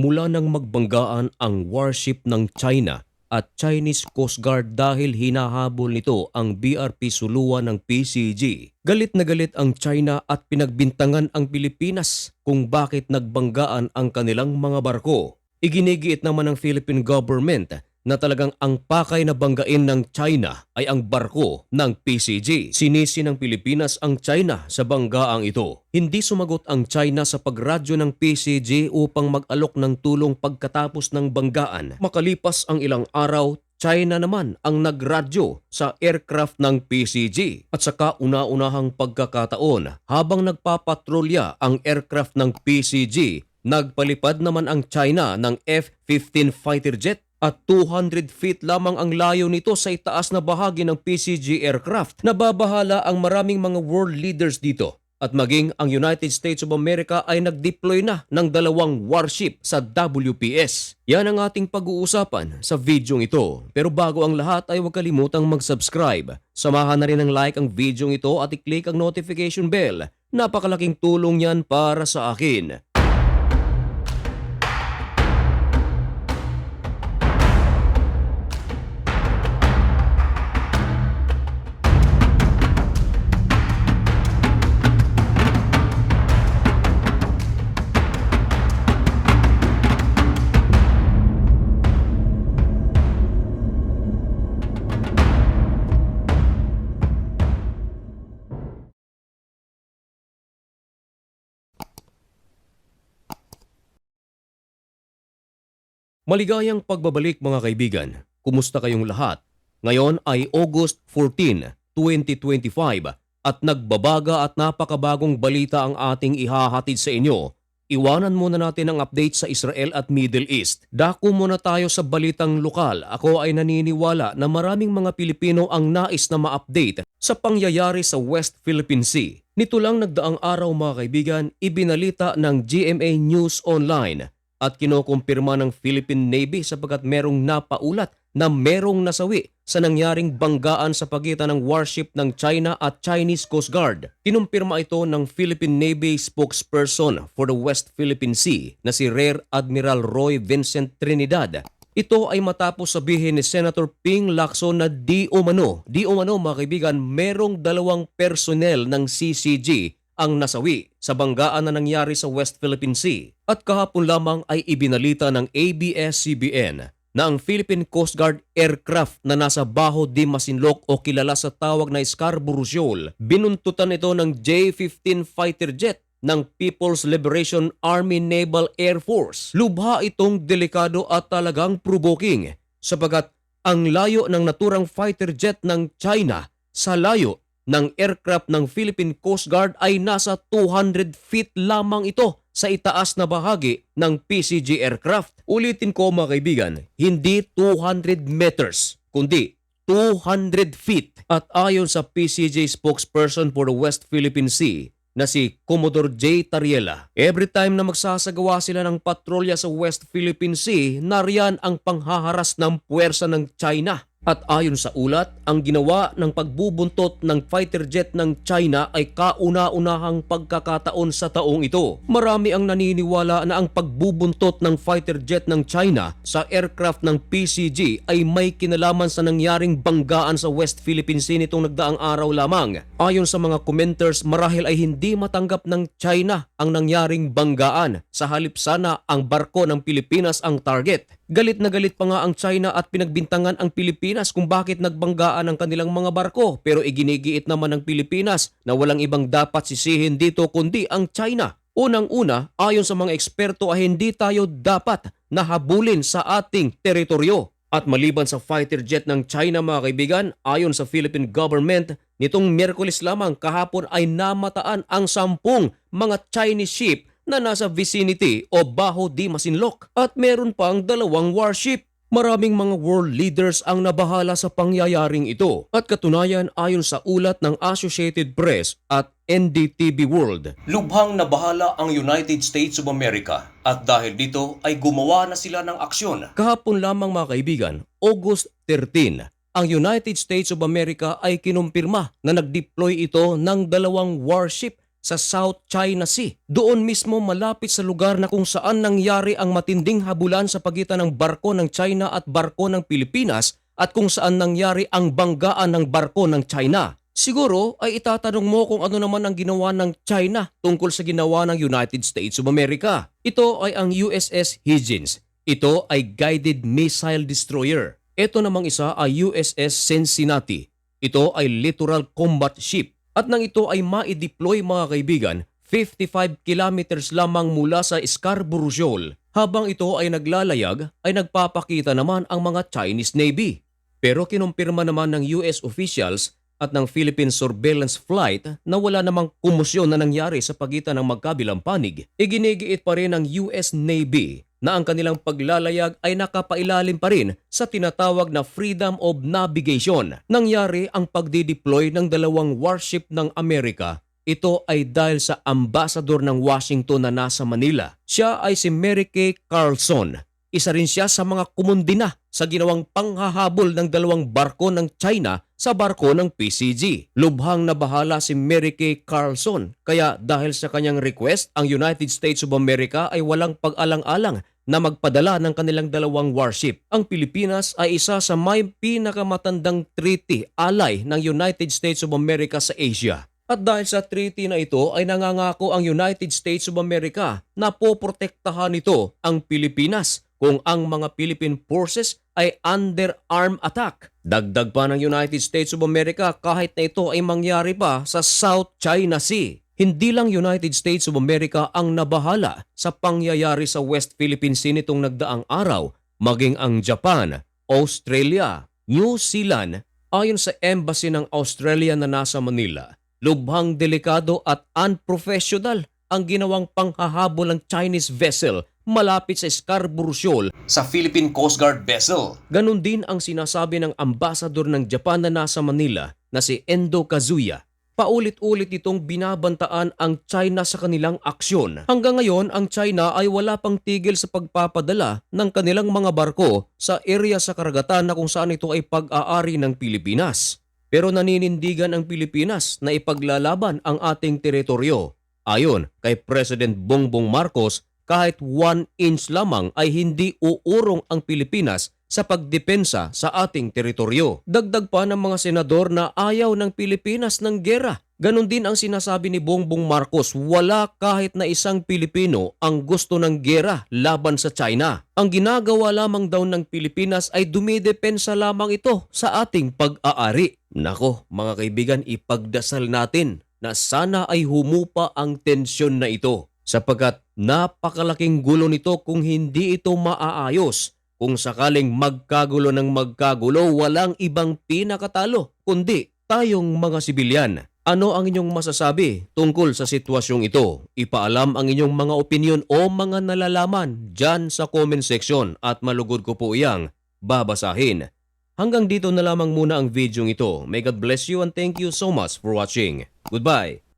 mula nang magbanggaan ang warship ng China at Chinese Coast Guard dahil hinahabol nito ang BRP Suluan ng PCG. Galit na galit ang China at pinagbintangan ang Pilipinas kung bakit nagbanggaan ang kanilang mga barko. Iginigiit naman ng Philippine government na talagang ang pakay na banggain ng China ay ang barko ng PCG. Sinisi ng Pilipinas ang China sa banggaang ito. Hindi sumagot ang China sa pagradyo ng PCG upang mag-alok ng tulong pagkatapos ng banggaan. Makalipas ang ilang araw, China naman ang nagradyo sa aircraft ng PCG at sa kauna-unahang pagkakataon habang nagpapatrolya ang aircraft ng PCG, nagpalipad naman ang China ng F-15 fighter jet at 200 feet lamang ang layo nito sa itaas na bahagi ng PCG aircraft. Nababahala ang maraming mga world leaders dito at maging ang United States of America ay nag-deploy na ng dalawang warship sa WPS. Yan ang ating pag-uusapan sa videong ito. Pero bago ang lahat ay huwag kalimutang mag-subscribe. Samahan na rin ng like ang videong ito at i-click ang notification bell. Napakalaking tulong yan para sa akin. Maligayang pagbabalik mga kaibigan. Kumusta kayong lahat? Ngayon ay August 14, 2025 at nagbabaga at napakabagong balita ang ating ihahatid sa inyo. Iwanan muna natin ang update sa Israel at Middle East. Dako muna tayo sa balitang lokal. Ako ay naniniwala na maraming mga Pilipino ang nais na ma-update sa pangyayari sa West Philippine Sea. Nito lang nagdaang araw mga kaibigan, ibinalita ng GMA News Online at kinukumpirma ng Philippine Navy sapagkat merong napaulat na merong nasawi sa nangyaring banggaan sa pagitan ng warship ng China at Chinese Coast Guard. Kinumpirma ito ng Philippine Navy spokesperson for the West Philippine Sea na si Rear Admiral Roy Vincent Trinidad. Ito ay matapos sabihin ni Senator Ping Lacson na di umano, di umano mga kaibigan, merong dalawang personnel ng CCG ang nasawi sa banggaan na nangyari sa West Philippine Sea. At kahapon lamang ay ibinalita ng ABS-CBN na ang Philippine Coast Guard aircraft na nasa Baho de Masinloc o kilala sa tawag na Scarborough Shoal, binuntutan ito ng J-15 fighter jet ng People's Liberation Army Naval Air Force. Lubha itong delikado at talagang provoking sapagat ang layo ng naturang fighter jet ng China sa layo ng aircraft ng Philippine Coast Guard ay nasa 200 feet lamang ito sa itaas na bahagi ng PCG aircraft. Ulitin ko mga kaibigan, hindi 200 meters, kundi 200 feet. At ayon sa PCG spokesperson for the West Philippine Sea, na si Commodore J. Tariela. Every time na magsasagawa sila ng patrolya sa West Philippine Sea, nariyan ang panghaharas ng puwersa ng China. At ayon sa ulat, ang ginawa ng pagbubuntot ng fighter jet ng China ay kauna-unahang pagkakataon sa taong ito. Marami ang naniniwala na ang pagbubuntot ng fighter jet ng China sa aircraft ng PCG ay may kinalaman sa nangyaring banggaan sa West Philippine Sea nitong nagdaang araw lamang. Ayon sa mga commenters, marahil ay hindi matanggap ng China ang nangyaring banggaan. Sa halip sana ang barko ng Pilipinas ang target. Galit na galit pa nga ang China at pinagbintangan ang Pilipinas kung bakit nagbanggaan ang kanilang mga barko pero iginigiit naman ng Pilipinas na walang ibang dapat sisihin dito kundi ang China. Unang-una, ayon sa mga eksperto ay hindi tayo dapat nahabulin sa ating teritoryo. At maliban sa fighter jet ng China mga kaibigan, ayon sa Philippine government, nitong Miyerkules lamang kahapon ay namataan ang sampung mga Chinese ship na nasa vicinity o Baho di Masinloc at meron pang dalawang warship. Maraming mga world leaders ang nabahala sa pangyayaring ito at katunayan ayon sa ulat ng Associated Press at NDTV World. Lubhang nabahala ang United States of America at dahil dito ay gumawa na sila ng aksyon. Kahapon lamang mga kaibigan, August 13, ang United States of America ay kinumpirma na nag-deploy ito ng dalawang warship sa South China Sea. Doon mismo malapit sa lugar na kung saan nangyari ang matinding habulan sa pagitan ng barko ng China at barko ng Pilipinas at kung saan nangyari ang banggaan ng barko ng China. Siguro ay itatanong mo kung ano naman ang ginawa ng China tungkol sa ginawa ng United States of America. Ito ay ang USS Higgins. Ito ay guided missile destroyer. Ito namang isa ay USS Cincinnati. Ito ay littoral combat ship. At nang ito ay ma-deploy mga kaibigan, 55 kilometers lamang mula sa Scarborough Shoal. Habang ito ay naglalayag, ay nagpapakita naman ang mga Chinese Navy. Pero kinumpirma naman ng US officials at ng Philippine Surveillance Flight na wala namang kumusyon na nangyari sa pagitan ng magkabilang panig. Iginigiit pa rin ng US Navy na ang kanilang paglalayag ay nakapailalim pa rin sa tinatawag na Freedom of Navigation. Nangyari ang pagdideploy ng dalawang warship ng Amerika ito ay dahil sa ambasador ng Washington na nasa Manila. Siya ay si Mary Kay Carlson. Isa rin siya sa mga kumundina sa ginawang panghahabol ng dalawang barko ng China sa barko ng PCG. Lubhang na bahala si Mary Kay Carlson kaya dahil sa kanyang request, ang United States of America ay walang pag-alang-alang na magpadala ng kanilang dalawang warship. Ang Pilipinas ay isa sa may pinakamatandang treaty alay ng United States of America sa Asia. At dahil sa treaty na ito ay nangangako ang United States of America na poprotektahan nito ang Pilipinas kung ang mga Philippine forces ay under arm attack. Dagdag pa ng United States of America kahit na ito ay mangyari pa sa South China Sea. Hindi lang United States of America ang nabahala sa pangyayari sa West Philippine Sea nitong nagdaang araw, maging ang Japan, Australia, New Zealand, ayon sa embassy ng Australia na nasa Manila lubhang delikado at unprofessional ang ginawang panghahabol ng Chinese vessel malapit sa Scarborough Shoal sa Philippine Coast Guard vessel. Ganon din ang sinasabi ng ambasador ng Japan na nasa Manila na si Endo Kazuya. Paulit-ulit itong binabantaan ang China sa kanilang aksyon. Hanggang ngayon, ang China ay wala pang tigil sa pagpapadala ng kanilang mga barko sa area sa karagatan na kung saan ito ay pag-aari ng Pilipinas. Pero naninindigan ang Pilipinas na ipaglalaban ang ating teritoryo. Ayon kay President Bongbong Marcos, kahit 1 inch lamang ay hindi uurong ang Pilipinas sa pagdepensa sa ating teritoryo. Dagdag pa ng mga senador na ayaw ng Pilipinas ng gera. Ganon din ang sinasabi ni Bongbong Marcos, wala kahit na isang Pilipino ang gusto ng gera laban sa China. Ang ginagawa lamang daw ng Pilipinas ay dumidepensa lamang ito sa ating pag-aari. Nako, mga kaibigan, ipagdasal natin na sana ay humupa ang tensyon na ito sapagkat napakalaking gulo nito kung hindi ito maaayos. Kung sakaling magkagulo ng magkagulo, walang ibang pinakatalo kundi tayong mga sibilyan. Ano ang inyong masasabi tungkol sa sitwasyong ito? Ipaalam ang inyong mga opinion o mga nalalaman dyan sa comment section at malugod ko po iyang babasahin. Hanggang dito na lamang muna ang video ito. May God bless you and thank you so much for watching. Goodbye!